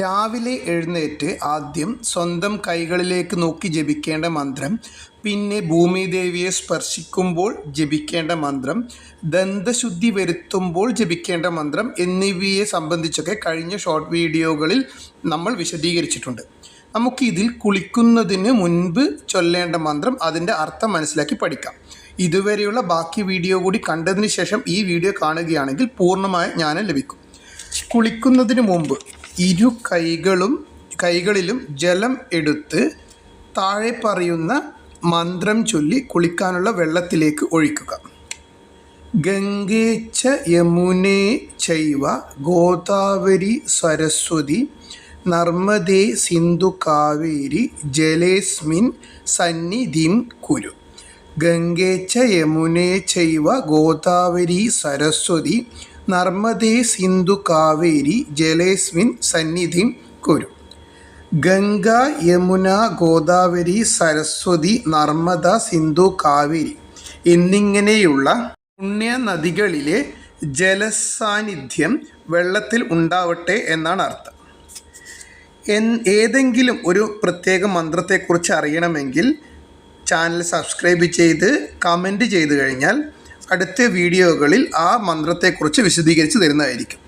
രാവിലെ എഴുന്നേറ്റ് ആദ്യം സ്വന്തം കൈകളിലേക്ക് നോക്കി ജപിക്കേണ്ട മന്ത്രം പിന്നെ ഭൂമിദേവിയെ സ്പർശിക്കുമ്പോൾ ജപിക്കേണ്ട മന്ത്രം ദന്തശുദ്ധി വരുത്തുമ്പോൾ ജപിക്കേണ്ട മന്ത്രം എന്നിവയെ സംബന്ധിച്ചൊക്കെ കഴിഞ്ഞ ഷോർട്ട് വീഡിയോകളിൽ നമ്മൾ വിശദീകരിച്ചിട്ടുണ്ട്. നമുക്കിതിൽ കുളിക്കുന്നതിന് മുൻപ് ചൊല്ലേണ്ട മന്ത്രം അതിന്റെ അർത്ഥം മനസ്സിലാക്കി പഠിക്കാം. ഇതുവരെയുള്ള ബാക്കി വീഡിയോ കൂടി കണ്ടതിന് ശേഷം ഈ വീഡിയോ കാണുകയാണെങ്കിൽ പൂർണമായ ജ്ഞാനം ലഭിക്കും. കുളിക്കുന്നതിന് മുമ്പ് ഇരു കൈകളും കൈകളിലും ജലം എടുത്ത് താഴെ പറയുന്ന മന്ത്രം ചൊല്ലി കുളിക്കാനുള്ള വെള്ളത്തിലേക്ക് ഒഴിക്കുക. ഗംഗേച്ച യമുനേ ചൈവ ഗോദാവരി സരസ്വതി നർമ്മദേ സിന്ധു കാവേരി ജലേസ്മിൻ സന്നിധിം കുരു. ഗംഗേച്ച യമുനേ ചൈവ ഗോദാവരി സരസ്വതി നർമ്മദേ സിന്ധു കാവേരി ജലേസ്മിൻ സന്നിധിം കുരു. ഗംഗ യമുന ഗോദാവരി സരസ്വതി നർമ്മദ സിന്ധു കാവേരി എന്നിങ്ങനെയുള്ള പുണ്യ നദികളിലെ ജലസാന്നിധ്യം വെള്ളത്തിൽ ഉണ്ടാവട്ടെ എന്നാണ് അർത്ഥം. എൻ ഏതെങ്കിലും ഒരു പ്രത്യേക മന്ത്രത്തെക്കുറിച്ച് അറിയണമെങ്കിൽ ചാനൽ സബ്സ്ക്രൈബ് ചെയ്ത് കമന്റ് ചെയ്ത് കഴിഞ്ഞാൽ അടുത്ത വീഡിയോകളിൽ ആ മന്ത്രത്തെക്കുറിച്ച് വിശദീകരിച്ച് തരുന്നതായിരിക്കും.